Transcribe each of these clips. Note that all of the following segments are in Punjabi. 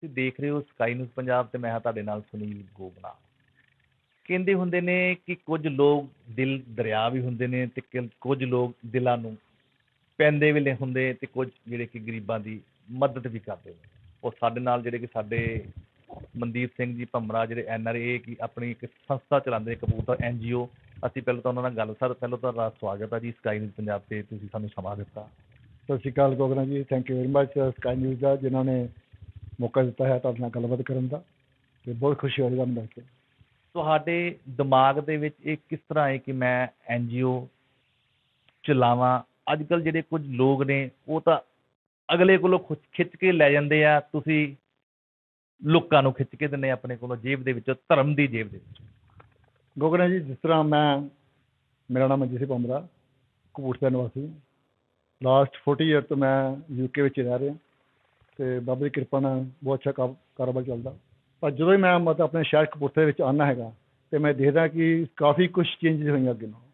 ਤੁਸੀਂ ਦੇਖ ਰਹੇ ਹੋ ਸਕਾਈ ਨਿਊਜ਼ ਪੰਜਾਬ ਤੇ ਮੈਂ ਹਾਂ ਤੁਹਾਡੇ ਨਾਲ ਸੁਨੀਲ ਗੋਬਨਾ ਕਹਿੰਦੇ ਹੁੰਦੇ ਨੇ ਕਿ ਕੁਝ ਲੋਕ ਦਿਲ ਦਰਿਆ ਵੀ ਹੁੰਦੇ ਨੇ ਤੇ ਕਿ- ਕੁਝ ਲੋਕ ਦਿਲਾਂ ਨੂੰ ਪੈਂਦੇ ਵੇਲੇ ਹੁੰਦੇ ਤੇ ਕੁਝ ਜਿਹੜੇ ਕਿ ਗਰੀਬਾਂ ਦੀ ਮਦਦ ਵੀ ਕਰਦੇ ਨੇ। ਉਹ ਸਾਡੇ ਨਾਲ ਜਿਹੜੇ ਕਿ ਸਾਡੇ ਮਨਦੀਪ ਸਿੰਘ ਜੀ ਭੰਮਰਾ ਜਿਹੜੇ ਐਨ ਆਰ ਏ ਕੀ ਆਪਣੀ ਇੱਕ ਸੰਸਥਾ ਚਲਾਉਂਦੇ ਨੇ ਕਪੂਰਥਲਾ ਐਨ ਜੀ ਓ ਅਸੀਂ ਪਹਿਲਾਂ ਤਾਂ ਉਹਨਾਂ ਨਾਲ ਗੱਲ ਸਰ, ਪਹਿਲਾਂ ਤੁਹਾਡਾ ਸਵਾਗਤ ਹੈ ਜੀ ਸਕਾਈ ਨਿਊਜ਼ ਪੰਜਾਬ ਤੇ ਤੁਸੀਂ ਸਾਨੂੰ ਸਮਾਂ ਦਿੱਤਾ। ਸਤਿ Shri Akal Gogna ji thank you very much Sky News ਦਾ, ਜਿਨ੍ਹਾਂ ਨੇ ਮੌਕਾ ਦਿੱਤਾ ਹੈ ਤੁਹਾਡੇ ਨਾਲ ਗੱਲਬਾਤ ਕਰਨ ਦਾ ਤੇ ਬਹੁਤ ਖੁਸ਼ੀ ਹੋ ਰਹੀ ਤੁਹਾਨੂੰ ਮਿਲ ਕੇ ਤੁਹਾਡੇ ਦਿਮਾਗ ਦੇ ਵਿੱਚ ਇਹ ਕਿਸ ਤਰ੍ਹਾਂ ਹੈ ਕਿ ਮੈਂ ਐਨ ਜੀ ਓ ਚਲਾਵਾਂ? ਅੱਜ ਕੱਲ ਜਿਹੜੇ ਕੁਝ ਲੋਕ ਨੇ ਉਹ ਤਾਂ ਅਗਲੇ ਕੋਲੋਂ ਖਿੱਚ ਕੇ ਲੈ ਜਾਂਦੇ ਆ। ਤੁਸੀਂ ਲੋਕਾਂ ਨੂੰ ਖਿੱਚ ਕੇ ਦਿੰਦੇ ਆਪਣੇ ਕੋਲੋਂ ਜੇਬ ਦੇ ਵਿੱਚੋਂ ਧਰਮ ਦੀ ਜੇਬ ਦੇ ਵਿੱਚ। ਗੋਗਨਾ ਜੀ ਜਿਸ ਤਰ੍ਹਾਂ ਮੈਂ ਮੇਰਾ ਨਾਮ ਅਜੀਤ ਸਿੰਘ ਪੰਮਰਾ ਕਪੂਰਥਲਾ ਨਿਵਾਸੀ ਲਾਸਟ 40 ਇਅਰ ਤੋਂ ਮੈਂ ਯੂਕੇ ਵਿੱਚ ਹੀ ਰਹਿ ਰਿਹਾ। ਤੇ ਬਾਬਾ ਦੀ ਕਿਰਪਾ ਨਾਲ ਬਹੁਤ ਅੱਛਾ ਕਾ ਕਾਰੋਬਾਰ ਚੱਲਦਾ। ਪਰ ਜਦੋਂ ਵੀ ਮੈਂ ਮਤਲਬ ਆਪਣੇ ਸ਼ਹਿਰ ਕਪੂਰਥਲੇ ਵਿੱਚ ਆਉਂਦਾ ਹੈਗਾ, ਤੇ ਮੈਂ ਦੇਖਦਾ ਕਿ ਕਾਫੀ ਕੁਝ ਚੇਂਜਸ ਹੋਈਆਂ ਅੱਗੇ ਨਾਲੋਂ।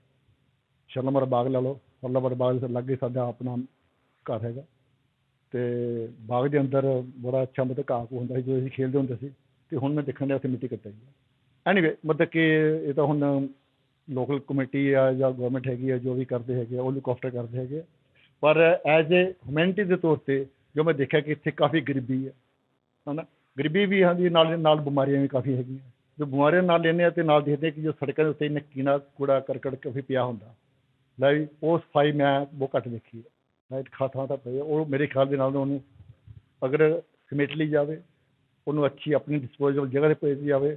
ਸ਼ਰਮਰ ਬਾਗ ਲਾ ਲਓ ਸ਼ਰਮਰ ਬਾਗ ਦੇ ਲਾਗੇ ਸਾਡਾ ਆਪਣਾ ਘਰ ਹੈਗਾ। ਤੇ ਬਾਗ ਦੇ ਅੰਦਰ ਬੜਾ ਅੱਛਾ ਮਤਲਬ ਘਾਹ ਘੂਹ ਹੁੰਦਾ ਸੀ, ਜਦੋਂ ਅਸੀਂ ਖੇਡਦੇ ਹੁੰਦੇ ਸੀ, ਤੇ ਹੁਣ ਮੈਂ ਦੇਖਣ ਡਿਆ ਉੱਥੇ ਮਿੱਟੀ ਕੱਟਾਈ ਐਨੀਵੇ ਮਤਲਬ ਕਿ ਇਹ ਤਾਂ ਹੁਣ ਲੋਕਲ ਕਮੇਟੀ ਆ ਜਾਂ ਗਵਰਨਮੈਂਟ ਹੈਗੀ ਆ, ਜੋ ਵੀ ਕਰਦੇ ਹੈਗੇ ਆ, ਉਹ ਲੁੱਕ ਆਫਟਰ ਕਰਦੇ ਹੈਗੇ ਆ। ਪਰ ਐਜ਼ ਏ ਹਿਊਮੈਨਿਟੀ ਦੇ ਤੌਰ ਤੇ ਜੋ ਮੈਂ ਦੇਖਿਆ ਕਿ ਇੱਥੇ ਕਾਫੀ ਗਰੀਬੀ ਹੈ, ਹਨਾ? ਗਰੀਬੀ ਵੀ ਹਾਂਜੀ ਨਾਲ ਨਾਲ ਬਿਮਾਰੀਆਂ ਵੀ ਕਾਫੀ ਹੈਗੀਆਂ। ਜੋ ਬਿਮਾਰੀਆਂ ਨਾਲ ਲੈਂਦੇ ਆ ਤੇ ਨਾਲ ਦੇਖਦੇ ਕਿ ਜੋ ਸੜਕਾਂ ਦੇ ਉੱਤੇ ਇੰਨਾ ਕੀੜਾ ਕੂੜਾ ਕਰਕਟ ਕਾਫੀ ਪਿਆ ਹੁੰਦਾ। ਲੈ ਉਹ ਸਫ਼ਾਈ ਮੈਂ ਬਹੁਤ ਘੱਟ ਦੇਖੀ ਹੈ। ਰਾਈਟ ਖਾ ਥਾਂ ਤਾਂ ਪਏ ਉਹ ਮੇਰੇ ਖਿਆਲ ਦੇ ਨਾਲ ਉਹਨੂੰ ਅਗਰ ਸਮੇਟ ਲਈ ਜਾਵੇ, ਉਹਨੂੰ ਅੱਛੀ ਆਪਣੀ ਡਿਸਪੋਜ਼ੇਬਲ ਜਗ੍ਹਾ ਤੇ ਭੇਜ ਜਾਵੇ,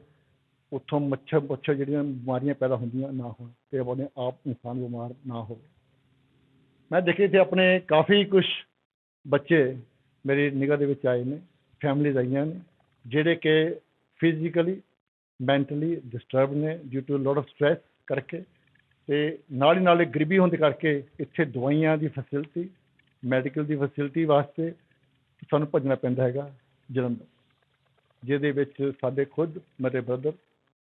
ਉੱਥੋਂ ਮੱਛਰ ਮੱਛਰ ਜਿਹੜੀਆਂ ਬਿਮਾਰੀਆਂ ਪੈਦਾ ਹੁੰਦੀਆਂ ਨਾ ਹੋਣ ਤੇ ਆਪਣੇ ਆਪ ਇਨਸਾਨ ਬਿਮਾਰ ਨਾ ਹੋਵੇ। ਮੈਂ ਦੇਖੇ ਇੱਥੇ ਆਪਣੇ ਕਾਫੀ ਕੁਝ ਬੱਚੇ ਮੇਰੀ ਨਿਗਾਹ ਦੇ ਵਿੱਚ ਆਏ ਨੇ ਫੈਮਲੀਜ਼ ਆਈਆਂ ਨੇ, ਜਿਹੜੇ ਕਿ ਫਿਜ਼ੀਕਲੀ ਮੈਂਟਲੀ ਡਿਸਟਰਬ ਨੇ due to lot of stress ਕਰਕੇ ਤੇ ਨਾਲ ਹੀ ਨਾਲ ਇਹ ਗਰੀਬੀ ਹੋਣ ਦੇ ਕਰਕੇ ਇੱਥੇ ਦਵਾਈਆਂ ਦੀ ਫੈਸਿਲਿਟੀ ਮੈਡੀਕਲ ਦੀ ਫੈਸਿਲਿਟੀ ਵਾਸਤੇ ਸਾਨੂੰ ਭੱਜਣਾ ਪੈਂਦਾ ਹੈਗਾ ਜਲੰਧਰ, ਜਿਹਦੇ ਵਿੱਚ ਸਾਡੇ ਖੁਦ ਮੇਰੇ ਬ੍ਰਦਰ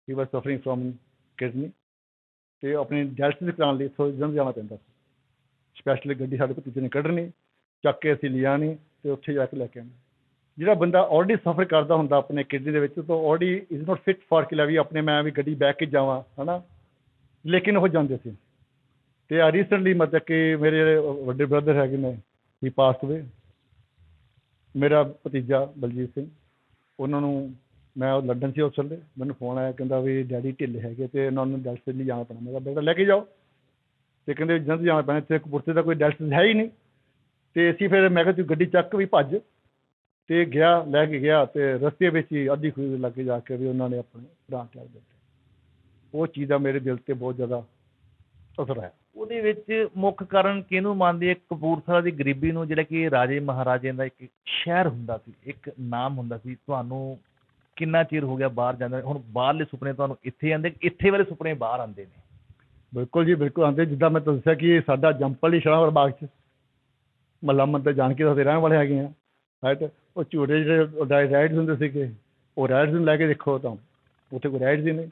ਹੀ ਵਾਸ ਸਫਰਿੰਗ ਫਰੋਮ ਕਿਡਨੀ ਤੇ ਉਹ ਆਪਣੀ ਡਾਇਲਸਿਸ ਕਰਾਉਣ ਲਈ ਇੱਥੋਂ ਜਲੰਧਰ ਜਾਣਾ ਪੈਂਦਾ ਸਪੈਸ਼ਲੀ ਗੱਡੀ ਸਾਡੇ ਕੋਲ ਭਤੀਜੇ ਨੇ ਕੱਢਣੀ ਚੱਕ ਕੇ ਅਸੀਂ ਲਿਆਣੀ ਤੇ ਉੱਥੇ ਜਾ ਕੇ ਲੈ ਕੇ ਆਉਣਾ ਜਿਹੜਾ ਬੰਦਾ ਆਲਰੇਡੀ ਸਫਰ ਕਰਦਾ ਹੁੰਦਾ ਆਪਣੇ ਕਿਡਨੀ ਦੇ ਵਿੱਚ, ਤਾਂ already is not fit for ਕਿ ਲੈ ਵੀ ਆਪਣੇ ਮੈਂ ਵੀ ਗੱਡੀ ਬਹਿ ਕੇ ਜਾਵਾਂ, ਹਨਾ? ਲੇਕਿਨ ਉਹ ਜਾਂਦੇ ਸੀ। ਤੇ ਆ ਰੀਸੈਂਟਲੀ ਮਤਲਬ ਕਿ ਮੇਰੇ ਜਿਹੜੇ ਵੱਡੇ ਬ੍ਰਦਰ ਹੈਗੇ ਨੇ ਹੀ ਪਾਸਡ ਅਵੇ ਮੇਰਾ ਭਤੀਜਾ ਬਲਜੀਤ ਸਿੰਘ, ਉਹਨਾਂ ਨੂੰ ਮੈਂ ਉਹ ਲੰਡਨ ਸੀ ਉਸ ਵੇਲੇ, ਮੈਨੂੰ ਫੋਨ ਆਇਆ, ਕਹਿੰਦਾ ਵੀ ਡੈਡੀ ਢਿੱਲੇ ਹੈਗੇ ਤੇ ਉਹਨਾਂ ਨੂੰ ਡਾਇਲਸਿਸ ਲਈ ਜਾਣਾ ਪੈਣਾ। ਮੇਰਾ ਕਿਹਾ, ਬੇਟਾ ਲੈ ਕੇ ਜਾਓ। ਤੇ ਕਹਿੰਦੇ ਜਲਦ ਜਾਣਾ ਪੈਣਾ, ਇੱਥੇ ਕਪੂਰਥਲੇ ਦਾ ਕੋਈ ਡਾਇਲਸਿਸ ਹੈ ਹੀ ਨਹੀਂ। ਤੇ ਅਸੀਂ ਫਿਰ ਮੈਂ ਕਿਹਾ ਤੂੰ ਗੱਡੀ ਚੱਕ ਵੀ ਭੱਜ ਤੇ ਗਿਆ ਲੈ ਕੇ ਗਿਆ ਤੇ ਰਸਤੇ ਵਿੱਚ ਹੀ ਅੱਧੀ ਖੂਹ ਦੇ ਲਾਗੇ ਜਾ ਕੇ ਵੀ ਉਹਨਾਂ ਨੇ ਆਪਣੇ ਪ੍ਰਾਣ ਤਿਆਗ ਦਿੱਤੇ ਉਹ ਚੀਜ਼ ਦਾ ਮੇਰੇ ਦਿਲ ਤੇ ਬਹੁਤ ਜ਼ਿਆਦਾ ਅਸਰ ਹੈ। ਉਹਦੇ ਵਿੱਚ ਮੁੱਖ ਕਾਰਨ ਕਿਹਨੂੰ ਮੰਨਦੇ ਕਪੂਰਥਲਾ ਦੀ ਗਰੀਬੀ ਨੂੰ ਜਿਹੜਾ ਕਿ ਰਾਜੇ ਮਹਾਰਾਜਿਆਂ ਦਾ ਇੱਕ ਸ਼ਹਿਰ ਹੁੰਦਾ ਸੀ ਇੱਕ ਨਾਮ ਹੁੰਦਾ ਸੀ। ਤੁਹਾਨੂੰ ਕਿੰਨਾ ਚਿਰ ਹੋ ਗਿਆ ਬਾਹਰ ਜਾਂਦੇ? ਹੁਣ ਬਾਹਰਲੇ ਸੁਪਨੇ ਤੁਹਾਨੂੰ ਇੱਥੇ ਆਉਂਦੇ ਇੱਥੇ ਵਾਲੇ ਸੁਪਨੇ ਬਾਹਰ ਆਉਂਦੇ ਨੇ। ਬਿਲਕੁਲ ਜੀ ਬਿਲਕੁਲ ਆਂਦੇ ਜਿੱਦਾਂ ਮੈਂ ਤੁਹਾਨੂੰ ਦੱਸਿਆ ਕਿ ਸਾਡਾ ਜੰਪਲ ਹੀ ਸ਼ਰਾਵਰ ਬਾਗ ਚ ਮੱਲਾ ਮੰਦਰ ਜਾਣ ਦਾ ਅਸੀਂ ਰਹਿਣ ਵਾਲੇ ਹੈਗੇ ਆ। ਰਾਈਟ ਉਹ ਝੂਟੇ ਜਿਹੜੇ ਰਾਈਡਸ ਹੁੰਦੇ ਸੀਗੇ ਉਹ ਰਾਈਡਸ ਨੂੰ ਲੈ ਕੇ ਦੇਖੋ ਤਾਂ ਉੱਥੇ ਕੋਈ ਰਾਈਡਸ ਹੀ ਨਹੀਂ।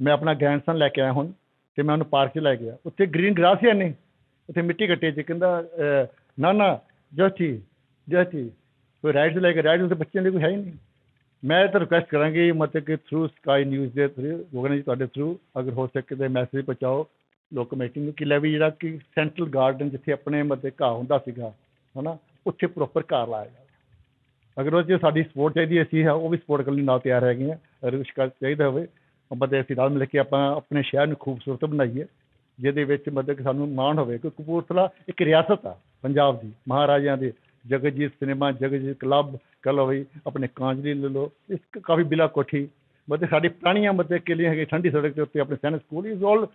ਮੈਂ ਆਪਣਾ ਗ੍ਰੈਂਡਸਨ ਲੈ ਕੇ ਆਇਆ ਹੁਣ ਤੇ ਮੈਂ ਉਹਨੂੰ ਪਾਰਕ 'ਚ ਲੈ ਗਿਆ। ਉੱਥੇ ਗ੍ਰੀਨ ਗ੍ਰਾਸ ਹੀ ਹੈ ਨਹੀਂ ਉੱਥੇ ਮਿੱਟੀ ਕੱਟੇ ਚ ਕਹਿੰਦਾ ਅਹ, ਨਾ ਨਾ ਜਸਟੀ ਜਸਟੀ ਕੋਈ ਰਾਈਡਸ ਲੈ ਕੇ ਰਾਈਡਸ ਉੱਥੇ ਬੱਚਿਆਂ ਲਈ ਕੋਈ ਹੈ ਹੀ ਨਹੀਂ। ਮੈਂ ਤਾਂ ਰਿਕੁਐਸਟ ਕਰਾਂਗੀ ਮਤਲਬ ਕਿ ਥਰੂ ਸਕਾਈ ਨਿਊਜ਼ ਦੇ ਥਰੂ ਗੋਗਨ ਜੀ ਤੁਹਾਡੇ ਥਰੂ ਅਗਰ ਹੋ ਸਕੇ ਤੇ ਮੈਸੇਜ ਪਹੁੰਚਾਓ। ਲੋਕ ਕਮੇਟੀ ਨੂੰ ਕਿ ਲੈ ਵੀ ਜਿਹੜਾ ਕਿ ਸੈਂਟਰਲ ਗਾਰਡਨ ਜਿੱਥੇ ਆਪਣੇ ਮਤਲਬ ਘਾਹ ਹੁੰਦਾ ਸੀਗਾ ਹਨਾ ਉੱਥੇ ਪ੍ਰੋਪਰ ਘਾਹ ਲਾਇਆ ਜਾਵੇ ਅਗਰ ਉਹ 'ਚ ਸਾਡੀ ਸਪੋਰਟ ਚਾਹੀਦੀ ਅਸੀਂ ਹੈ ਉਹ ਵੀ ਸਪੋਰਟ ਕਰਨ ਲਈ ਨਾਲ ਤਿਆਰ ਹੈਗੇ ਆ ਅਗਰ ਕੁਛ ਕਰ ਚਾਹੀਦਾ ਹੋਵੇ ਮਤਲਬ ਅਸੀਂ ਨਾਲ ਮਿਲ ਕੇ ਆਪਾਂ ਆਪਣੇ ਸ਼ਹਿਰ ਨੂੰ ਖੂਬਸੂਰਤ ਬਣਾਈਏ ਜਿਹਦੇ ਵਿੱਚ ਮਤਲਬ ਕਿ ਸਾਨੂੰ ਮਾਣ ਹੋਵੇ ਕਿ ਕਪੂਰਥਲਾ ਇੱਕ ਰਿਆਸਤ ਆ ਪੰਜਾਬ ਦੀ ਮਹਾਰਾਜਿਆਂ ਦੇ ਜਗਜੀਤ ਸਿਨੇਮਾ ਜਗਜੀਤ ਕਲੱਬ ਕਹ ਲਓ ਵੀ ਆਪਣੇ ਕਾਂਜਲੀ ਲੈ ਲਓ ਇਸ ਕ- ਕਾਫੀ ਬਿਲਾ ਕੋਠੀ ਮਤਲਬ ਸਾਡੀ ਪੁਰਾਣੀਆਂ ਮਤਲਬ ਕਿਲੇ ਹੈਗੇ ਠੰਡੀ ਸੜਕ ਦੇ ਉੱਤੇ ਆਪਣੇ ਸੈਨਿਕ ਸਕੂਲ ਇਜ਼ ਆਲ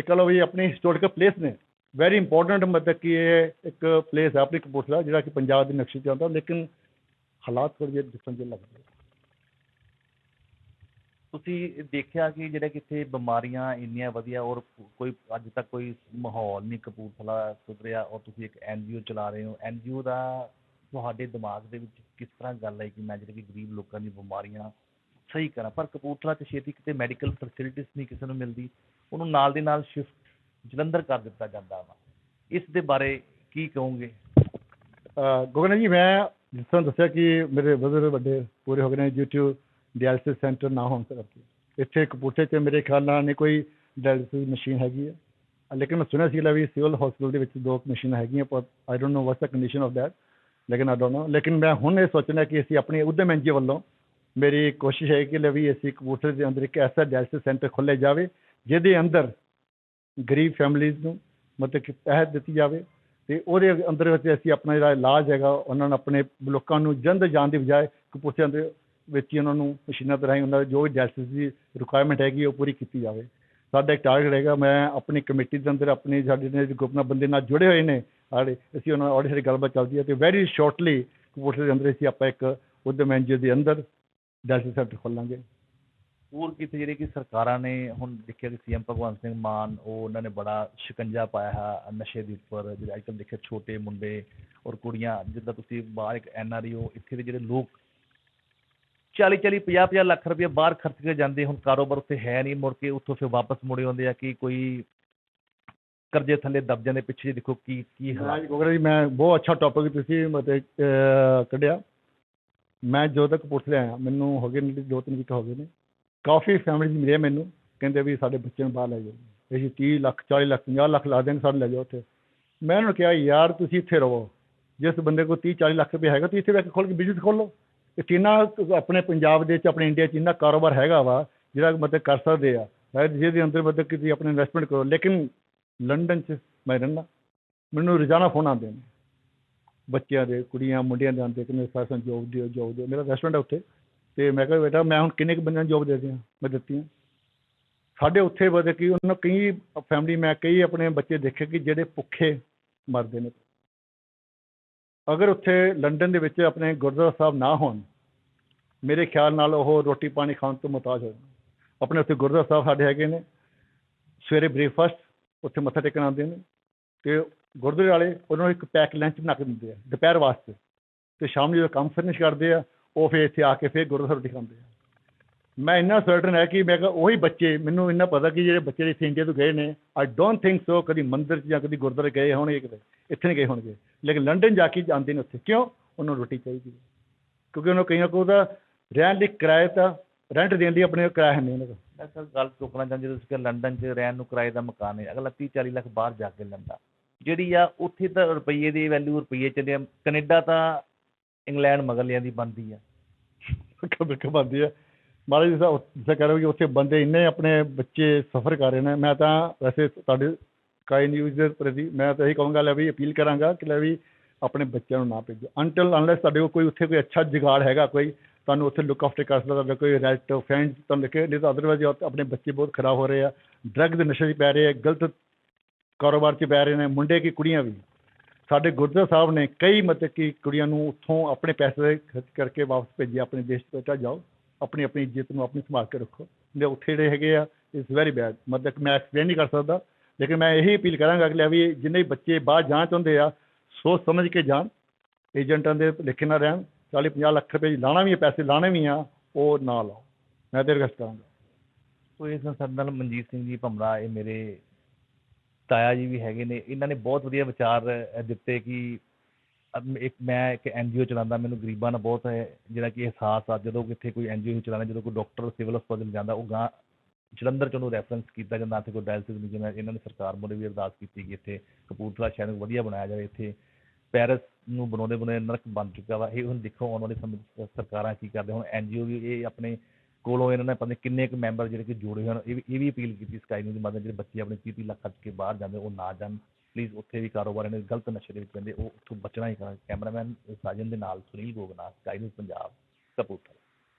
ਕਹ ਲਓ ਵੀ ਆਪਣੇ ਹਿਸਟੋਰੀਕਲ ਪਲੇਸ ਨੇ ਵੈਰੀ ਇੰਪੋਰਟੈਂਟ ਮਤਲਬ ਕਿ ਇਹ ਇੱਕ ਪਲੇਸ ਹੈ ਆਪਣੀ ਕਪੂਰਥਲਾ, ਜਿਹੜਾ ਕਿ ਪੰਜਾਬ ਦੇ ਨਕਸ਼ੇ 'ਚ ਆਉਂਦਾ, ਲੇਕਿਨ ਹਾਲਾਤ ਥੋੜ੍ਹੇ ਜਿਹੇ ਡਿਫਰੈਂਟ ਜਿਹੇ ਲੱਗਦੇ ਤੁਸੀਂ ਦੇਖਿਆ ਕਿ ਜਿਹੜਾ ਕਿੱਥੇ ਬਿਮਾਰੀਆਂ ਇੰਨੀਆਂ ਵਧੀਆ ਔਰ ਕੋਈ ਅੱਜ ਤੱਕ ਕੋਈ ਮਾਹੌਲ ਨਹੀਂ ਕਪੂਰਥਲਾ ਸੁਧਰਿਆ ਔਰ ਤੁਸੀਂ ਇੱਕ ਐਨਜੀਓ ਚਲਾ ਰਹੇ ਹੋ ਐਨਜੀਓ ਦਾ ਤੁਹਾਡੇ ਦਿਮਾਗ ਦੇ ਵਿੱਚ ਕਿਸ ਤਰ੍ਹਾਂ ਗੱਲ ਹੈ ਕਿ ਮੈਂ ਜਿਹੜੇ ਕਿ ਗਰੀਬ ਲੋਕਾਂ ਦੀ ਬਿਮਾਰੀਆਂ ਸਹੀ ਕਰਾਂ? ਪਰ ਕਪੂਰਥਲਾ 'ਚ ਛੇਤੀ ਕਿਤੇ ਮੈਡੀਕਲ ਫੈਸਿਲਿਟੀਜ਼ ਨਹੀਂ ਕਿਸੇ ਨੂੰ ਮਿਲਦੀ, ਉਹਨੂੰ ਨਾਲ ਦੀ ਨਾਲ ਸ਼ਿਫਟ ਜਲੰਧਰ ਕਰ ਦਿੱਤਾ ਜਾਂਦਾ ਵਾ। ਇਸ ਦੇ ਬਾਰੇ ਕੀ ਕਹੋਗੇ? ਅਹ ਗਗਨ ਜੀ, ਮੈਂ ਜਿਸ ਤਰ੍ਹਾਂ ਦੱਸਿਆ ਕਿ ਮੇਰੇ ਬਜ਼ੁਰਗ ਵੱਡੇ ਪੂਰੇ ਹੋ ਗਏ ਨੇ due to ਡਾਇਲਿਸਿਸ ਸੈਂਟਰ ਨਾ ਹੋਣ ਕਰਕੇ। ਇੱਥੇ ਕਪੂਰਥਲੇ 'ਚ ਮੇਰੇ ਖਿਆਲ ਨਾਲ ਨਹੀਂ ਕੋਈ ਡਾਇਲਿਸਿਸ ਮਸ਼ੀਨ ਹੈਗੀ ਹੈ ਲੇਕਿਨ ਮੈਂ ਸੁਣਿਆ ਸੀ ਵੀ ਸਿਵਲ ਹਸਪੀਟਲ ਦੇ ਵਿੱਚ ਦੋ ਮਸ਼ੀਨਾਂ ਹੈਗੀਆਂ, ਪਰ I don't know what's the condition of that ਲੇਕਿਨ ਆਈ ਡੋਨਟ ਨੋ ਲੇਕਿਨ ਮੈਂ ਹੁਣ ਇਹ ਸੋਚਣਾ ਕਿ ਅਸੀਂ ਆਪਣੇ ਉਦਮ ਐਨਜੀਓ ਵੱਲੋਂ ਮੇਰੀ ਕੋਸ਼ਿਸ਼ ਹੈ ਕਿ ਲੈ ਅਸੀਂ ਕਪੂਰਥਲੇ ਦੇ ਅੰਦਰ ਇੱਕ ਐਸਾ ਡਾਇਲਿਸਿਸ ਸੈਂਟਰ ਖੋਲ੍ਹਿਆ ਜਾਵੇ, ਜਿਹਦੇ ਅੰਦਰ ਗਰੀਬ ਫੈਮਿਲੀਜ਼ ਨੂੰ ਮਤਲਬ ਕਿ ਪੈਸੇ ਦਿੱਤੀ ਜਾਵੇ ਤੇ ਉਹਦੇ ਅੰਦਰ ਵਿੱਚ ਅਸੀਂ ਆਪਣਾ ਜਿਹੜਾ ਇਲਾਜ ਹੈਗਾ, ਉਹਨਾਂ ਨੂੰ ਆਪਣੇ ਲੋਕਾਂ ਨੂੰ ਜੰਦ ਜਾਣ ਦੀ ਬਜਾਏ ਕਪੂਰਥਲੇ ਦੇ ਵਿੱਚ ਹੀ ਉਹਨਾਂ ਨੂੰ ਮਸ਼ੀਨਾਂ ਦੇ ਰਾਹੀਂ ਉਹਨਾਂ ਦੀ ਜੋ ਵੀ ਡਾਇਲਿਸਿਸ ਦੀ ਰਿਕੁਆਇਰਮੈਂਟ ਹੈਗੀ ਉਹ ਪੂਰੀ ਕੀਤੀ ਜਾਵੇ। ਸਾਡਾ ਇੱਕ ਟਾਰਗੇਟ ਹੈਗਾ, ਮੈਂ ਆਪਣੀ ਕਮੇਟੀ ਦੇ ਅੰਦਰ ਆਪਣੀ ਸਾਡੇ ਨੇ ਗਰੁੱਪ ਨਾਲ ਬੰਦੇ ਨਾਲ ਜੁੜੇ ਹੋਏ ਨੇ, ਸਾਡੇ ਅਸੀਂ ਉਹਨਾਂ ਨਾਲ ਸਾਡੀ ਗੱਲਬਾਤ ਚੱਲਦੀ ਹੈ ਤੇ ਵੈਰੀ ਸ਼ਾਰਟਲੀ ਕਪੂਰਥਲੇ ਦੇ ਅੰਦਰ ਅਸੀਂ ਆਪਾਂ ਇੱਕ ਉਦਮ ਐਨਜੀਓ ਦੇ ਅੰਦਰ ਡਾਇਲਿਸਿਸ ਸੈਂਟਰ ਖੋਲਾਂਗੇ। ਹੋਰ ਕਿਤੇ ਜਿਹੜੇ ਕਿ ਸਰਕਾਰਾਂ ਨੇ ਹੁਣ ਦੇਖਿਆ ਕਿ ਸੀਐਮ ਭਗਵੰਤ ਸਿੰਘ ਮਾਨ, ਉਹ ਉਹਨਾਂ ਨੇ ਬੜਾ ਸ਼ਿਕੰਜਾ ਪਾਇਆ ਹੈ ਨਸ਼ੇ ਦੇ ਉੱਪਰ। ਜਿਹੜੇ ਅੱਜ ਕੱਲ੍ਹ ਦੇਖਿਆ ਛੋਟੇ ਮੁੰਡੇ ਔਰ ਕੁੜੀਆਂ, ਜਿੱਦਾਂ ਤੁਸੀਂ ਬਾਹਰ ਇੱਕ ਐਨਆਰਈਓ ਇੱਥੇ ਦੇ ਜਿਹੜੇ ਲੋਕ 40 40 50 50 ਲੱਖ ਰੁਪਏ ਬਾਹਰ ਖਰਚ ਕੇ ਜਾਂਦੇ, ਹੁਣ ਕਾਰੋਬਾਰ ਉੱਥੇ ਹੈ ਨਹੀਂ, ਮੁੜ ਕੇ ਉੱਥੋਂ ਫਿਰ ਵਾਪਸ ਮੁੜੇ ਆਉਂਦੇ ਆ ਕਿ ਕੋਈ ਕਰਜ਼ੇ ਥੱਲੇ ਦਬ ਜਾਂਦੇ ਪਿੱਛੇ ਦੇਖੋ ਕੀ ਕੀ ਹਾਲਾਤ। ਗੋਗਰਾ ਜੀ, ਮੈਂ ਬਹੁਤ ਅੱਛਾ ਟੌਪਿਕ ਤੁਸੀਂ ਮਤਲਬ ਕੱਢਿਆ। ਮੈਂ ਜਦੋਂ ਤੱਕ ਪੁੱਛ ਲਿਆ ਮੈਨੂੰ ਹੋ ਗਏ ਦੋ ਤਿੰਨ ਵੀਕ ਹੋ ਗਏ ਨੇ। ਕਾਫੀ ਫੈਮਿਲੀਜ਼ ਮਿਲੇ ਮੈਨੂੰ, ਕਹਿੰਦੇ ਵੀ ਸਾਡੇ ਬੱਚੇ ਨੂੰ ਬਾਹਰ ਲੈ ਜਾਓ। ਅਸੀਂ 30 ਲੱਖ 40 ਲੱਖ 50 ਲੱਖ ਲਾ ਦੇਣ ਸਾਡੇ ਲੈ ਜਾਓ ਉੱਥੇ। ਮੈਂ ਉਹਨਾਂ ਨੂੰ ਕਿਹਾ, ਯਾਰ ਤੁਸੀਂ ਇੱਥੇ ਰਹੋ। ਜਿਸ ਬੰਦੇ ਕੋਲ 30 40 ਲੱਖ ਰੁਪਏ ਹੈਗਾ, ਤੁਸੀਂ ਇੱਥੇ ਬੈ ਕੇ ਖੋਲ ਕੇ ਬਿਜ਼ਨਸ ਖੋਲੋ ਇਹ ਕਿੰਨਾ ਆਪਣੇ ਪੰਜਾਬ ਦੇ ਵਿੱਚ ਆਪਣੇ ਇੰਡੀਆ 'ਚ ਇੰਨਾ ਕਾਰੋਬਾਰ ਹੈਗਾ ਵਾ, ਜਿਹੜਾ ਮਤਲਬ ਕਰ ਸਕਦੇ ਆ। ਜਿਹਦੇ ਅੰਦਰ ਮਤਲਬ ਕਿ ਤੁਸੀਂ ਆਪਣੇ ਇਨਵੈਸਟਮੈਂਟ ਕਰੋ। ਲੇਕਿਨ ਲੰਡਨ 'ਚ ਮੈਂ ਰਹਿੰਦਾ। ਮੈਨੂੰ ਰੋਜ਼ਾਨਾ ਫੋਨ ਆਉਂਦੇ ਨੇ। ਬੱਚਿਆਂ ਦੇ, ਕੁੜੀਆਂ, ਮੁੰਡਿਆਂ ਦੇ ਆਉਂਦੇ ਕਿ ਮੇਰੇ ਸਾਸਨ ਜੋਬ ਦਿਓ ਜੋਬ ਦਿਓ। ਮੇਰਾ ਰੈਸਟੋਰੈਂਟ ਹੈ ਉੱਥੇ। ਅਤੇ ਮੈਂ ਕਿਹਾ ਬੇਟਾ, ਮੈਂ ਹੁਣ ਕਿੰਨੇ ਕੁ ਬੰਦਿਆਂ ਨੂੰ ਜੋਬ ਦੇ ਦਿਆਂ, ਮੈਂ ਦਿੱਤੀਆਂ। ਸਾਡੇ ਉੱਥੇ ਬਦੇ ਕਿ ਉਹਨਾਂ ਕਈ ਫੈਮਿਲੀ ਮੈਂ ਕਈ ਆਪਣੇ ਬੱਚੇ ਦੇਖੇ ਕਿ ਜਿਹੜੇ ਭੁੱਖੇ ਮਰਦੇ ਨੇ। ਅਗਰ ਉੱਥੇ ਲੰਡਨ ਦੇ ਵਿੱਚ ਆਪਣੇ ਗੁਰਦੁਆਰਾ ਸਾਹਿਬ ਨਾ ਹੋਣ, ਮੇਰੇ ਖਿਆਲ ਨਾਲ ਉਹ ਰੋਟੀ ਪਾਣੀ ਖਾਣ ਤੋਂ ਮੁਹਤਾਜ ਹੋ ਜਾਣ। ਆਪਣੇ ਉੱਥੇ ਗੁਰਦੁਆਰਾ ਸਾਹਿਬ ਸਾਡੇ ਹੈਗੇ ਨੇ। ਸਵੇਰੇ ਬ੍ਰੇਕਫਾਸਟ ਉੱਥੇ ਮੱਥਾ ਟੇਕਣ ਆਉਂਦੇ ਨੇ ਤੇ ਗੁਰਦੁਆਰੇ ਵਾਲੇ ਉਹਨਾਂ ਨੂੰ ਇੱਕ ਪੈਕ ਲੰਚ ਬਣਾ ਕੇ ਦਿੰਦੇ ਆ, ਦੁਪਹਿਰ ਵਾਸਤੇ। ਤੇ ਸ਼ਾਮ ਨੂੰ ਜਦੋਂ ਕੰਮ ਫਿਨਿਸ਼ ਕਰਦੇ ਆ ਉਹ ਫਿਰ ਇੱਥੇ ਆ ਕੇ ਫਿਰ ਗੁਰਦੁਆਰਾ ਰੋਟੀ ਖਾਂਦੇ ਆ। ਮੈਂ ਇੰਨਾ ਸਰਟਨ ਹੈ ਕਿ ਮੈਂ ਕਿਹਾ ਉਹੀ ਬੱਚੇ, ਮੈਨੂੰ ਇੰਨਾ ਪਤਾ ਕਿ ਜਿਹੜੇ ਬੱਚੇ ਇੱਥੇ ਇੰਡੀਆ ਤੋਂ ਗਏ ਨੇ ਆਈ ਡੋਂਟ ਥਿੰਕ ਸੋ ਕਦੀ ਮੰਦਿਰ 'ਚ ਜਾਂ ਕਦੀ ਗੁਰਦੁਆਰੇ ਗਏ ਹੋਣਗੇ ਕਿਤੇ, ਇੱਥੇ ਨਹੀਂ ਗਏ ਹੋਣਗੇ। ਲੇਕਿਨ ਲੰਡਨ ਜਾ ਕੇ ਜਾਂਦੇ ਨੇ ਉੱਥੇ, ਕਿਉਂ? ਉਹਨਾਂ ਨੂੰ ਰੋਟੀ ਚਾਹੀਦੀ ਹੈ। ਕਿਉਂਕਿ ਉਹਨਾਂ ਕਈਆਂ ਕੋਲ ਦਾ ਰਹਿਣ ਲਈ ਕਿਰਾਏ ਤਾਂ ਰੈਂਟ ਦੇਣ ਲਈ ਆਪਣੇ ਕਿਰਾਇਆ ਹੈ ਨਹੀਂ ਉਹਨਾਂ ਕੋਲ। ਮੈਂ ਸਰ ਗੱਲ ਚੁੱਕਣਾ ਚਾਹੁੰਦੇ ਜਦੋਂ ਤੁਸੀਂ ਕਿਹਾ ਲੰਡਨ 'ਚ ਰਹਿਣ ਨੂੰ ਕਿਰਾਏ ਦਾ ਮਕਾਨ ਹੈ, ਅਗਲਾ 30 40 ਲੱਖ ਬਾਹਰ ਜਾ ਕੇ ਲੈਂਦਾ। ਜਿਹੜੀ ਆ ਉੱਥੇ ਤਾਂ ਰੁਪਈਏ ਦੀ ਵੈਲਿਊ ਰੁਪਈਏ 'ਚ ਆ, ਕੈਨੇਡਾ ਤਾਂ ਇੰਗਲੈਂਡ ਮਗਰਲਿਆਂ ਦੀ ਬਣਦੀ ਆ। ਬਿਲਕੁਲ ਬਣਦੀ ਹੈ ਮਹਾਰਾਜ ਜੀ ਸਾਹਿਬ ਜਿਵੇਂ ਕਹਿ ਰਹੇ ਹੋ ਕਿ ਉੱਥੇ ਬੰਦੇ ਇੰਨੇ ਆਪਣੇ ਬੱਚੇ ਸਫਰ ਕਰ ਰਹੇ ਨੇ, ਮੈਂ ਤਾਂ ਵੈਸੇ ਤੁਹਾਡੇ ਕਾਈ ਨਿਊਜ਼ ਦੇ ਪ੍ਰਤੀ ਮੈਂ ਤਾਂ ਇਹੀ ਕਹਾਂਗਾ, ਲੈ ਵੀ ਅਪੀਲ ਕਰਾਂਗਾ ਕਿ ਲੈ ਵੀ ਆਪਣੇ ਬੱਚਿਆਂ ਨੂੰ ਨਾ ਭੇਜੋ। ਅੰਟਲ ਅਨਲੈਸ ਤੁਹਾਡੇ ਕੋਲ ਕੋਈ ਉੱਥੇ ਕੋਈ ਅੱਛਾ ਜੁਗਾੜ ਹੈਗਾ, ਕੋਈ ਤੁਹਾਨੂੰ ਉੱਥੇ ਲੁੱਕ ਆਫਟਰ ਕਰ ਸਕਦਾ, ਤੁਹਾਡਾ ਕੋਈ ਰਿਲੇਟਿਵ ਫਰੈਂਡ ਤੁਹਾਨੂੰ ਲਿਖੇ ਨਹੀਂ ਤਾਂ ਅਦਰਵਾਈਜ਼ ਆਪਣੇ ਬੱਚੇ ਬਹੁਤ ਖਰਾਬ ਹੋ ਰਹੇ ਆ। ਡਰੱਗ ਦੇ ਨਸ਼ੇ 'ਚ ਪੈ ਰਹੇ ਆ, ਗਲਤ ਕਾਰੋਬਾਰ 'ਚ ਪੈ ਰਹੇ ਨੇ, ਮੁੰਡੇ ਕੀ ਕੁੜੀਆਂ ਵੀ। ਸਾਡੇ ਗੁਰਦੁਆਰਾ ਸਾਹਿਬ ਨੇ ਕਈ ਮਤਲਬ ਕਿ ਕੁੜੀਆਂ ਨੂੰ ਉੱਥੋਂ ਆਪਣੇ ਪੈਸੇ ਖਰਚ ਕਰਕੇ ਵਾਪਸ ਭੇਜਿਆ, ਆਪਣੇ ਦੇਸ਼ ਬੇਟਾ ਜਾਓ, ਆਪਣੀ ਆਪਣੀ ਇੱਜ਼ਤ ਨੂੰ ਆਪਣੀ ਸੰਭਾਲ ਕੇ ਰੱਖੋ। ਜੇ ਉੱਥੇ ਜਿਹੜੇ ਹੈਗੇ ਆ ਇਟਸ ਵੈਰੀ ਬੈਡ ਮਤਲਬ ਕਿ ਮੈਂ ਐਕਸਪਲੇਨ ਨਹੀਂ ਕਰ ਸਕਦਾ, ਲੇਕਿਨ ਮੈਂ ਇਹੀ ਅਪੀਲ ਕਰਾਂਗਾ ਅਗਲੇ ਵੀ ਜਿੰਨੇ ਬੱਚੇ ਬਾਹਰ ਜਾਣਾ ਚਾਹੁੰਦੇ ਆ, ਸੋਚ ਸਮਝ ਕੇ ਜਾਣ, ਏਜੰਟਾਂ ਦੇ ਲਿਖੇ ਨਾ ਰਹਿਣ 40 50 ਲੱਖ ਰੁਪਏ ਲਾਣਾ ਵੀ ਹੈ ਪੈਸੇ ਲਾਣੇ ਵੀ ਆ, ਉਹ ਨਾ ਲਾਓ। ਮੈਂ ਤੇ ਰਿਕਵੈਸਟ ਕਰਾਂਗਾ। ਸੋ ਇਸ ਨਾਲ ਸਾਡੇ ਨਾਲ ਮਨਜੀਤ ਸਿੰਘ ਜੀ ਭਮਰਾ ਇਹ ਮੇਰੇ ਤਾਇਆ ਜੀ ਵੀ ਹੈਗੇ ਨੇ, ਇਹਨਾਂ ਨੇ ਬਹੁਤ ਵਧੀਆ ਵਿਚਾਰ ਦਿੱਤੇ ਕਿ, ਅਮ, ਇੱਕ ਮੈਂ ਇੱਕ ਐੱਨ ਜੀ ਓ ਚਲਾਉਂਦਾ, ਮੈਨੂੰ ਗਰੀਬਾਂ ਨਾਲ ਬਹੁਤ ਜਿਹੜਾ ਕਿ ਅਹਿਸਾਸ ਆ, ਜਦੋਂ ਕਿੱਥੇ ਕੋਈ ਐੱਨ ਜੀ ਓ ਚਲਾਉਂਦਾ, ਜਦੋਂ ਕੋਈ ਡਾਕਟਰ ਸਿਵਲ ਹਸਪਤਾਲ ਜਾਂਦਾ, ਉਹ ਗਾਂ ਜਲੰਧਰ ਚ ਉਹਨੂੰ ਰੈਫਰੈਂਸ ਕੀਤਾ ਜਾਂਦਾ ਇੱਥੇ ਕੋਈ ਡਾਇਲਸਿਸ ਨਹੀਂ ਜਿਵੇਂ ਇਹਨਾਂ ਨੇ ਸਰਕਾਰ ਮੋਰੇ ਵੀ ਅਰਦਾਸ ਕੀਤੀ ਕਿ ਇੱਥੇ ਕਪੂਰਥਲਾ ਸ਼ਹਿਰ ਨੂੰ ਵਧੀਆ ਬਣਾਇਆ ਜਾਵੇ, ਇੱਥੇ ਪੈਰਿਸ ਨੂੰ ਬਣਾਉਂਦੇ ਬਣਾਉਂਦੇ ਨਰਕ ਬਣ ਚੁੱਕਾ ਵਾ। ਇਹ ਹੁਣ ਦੇਖੋ, ਆਉਣ ਵਾਲੇ ਸਮੇਂ 'ਚ ਸਰਕਾਰਾਂ ਕੀ ਕਰਦੇ, ਹੁਣ ਐੱਨ ਜੀ ਓ ਵੀ ਇਹ ਆਪਣੇ ਕੋਲੋਂ ਇਹਨਾਂ ਨੇ, ਪਤਾ ਨਹੀਂ ਕਿੰਨੇ ਕੁ ਮੈਂਬਰ ਜਿਹੜੇ ਕਿ ਜੋੜੇ ਹੋਣ ਇਹ ਵੀ ਇਹ ਵੀ ਅਪੀਲ ਕੀਤੀ ਸਕਾਈ ਨਿਊਜ਼ ਦੇ ਮਦਦ ਜਿਹੜੇ ਬੱਚੇ ਆਪਣੇ ਤੀਹ ਤੀਹ ਲੱਖ ਖਰਚ ਕੇ ਬਾਹਰ ਜਾਂਦੇ, ਉਹ ਨਾ ਜਾਣ। ਪਲੀਜ਼ ਉੱਥੇ ਵੀ ਕਾਰੋਬਾਰ ਇਹਨਾਂ ਦੇ ਗਲਤ ਨਸ਼ੇ ਦੇ ਵਿੱਚ ਪੈਂਦੇ, ਉਹ ਉੱਥੋਂ ਬਚਣਾ ਹੀ ਕਰਾਂ ਕੈਮਰਾਮੈਨ ਸਾਜਨ ਦੇ ਨਾਲ ਸੁਨੀਲ ਗੋਗਨਾ ਸਕਾਈ ਨਿਊਜ਼ ਪੰਜਾਬ ਕਪੂਰਥਲਾ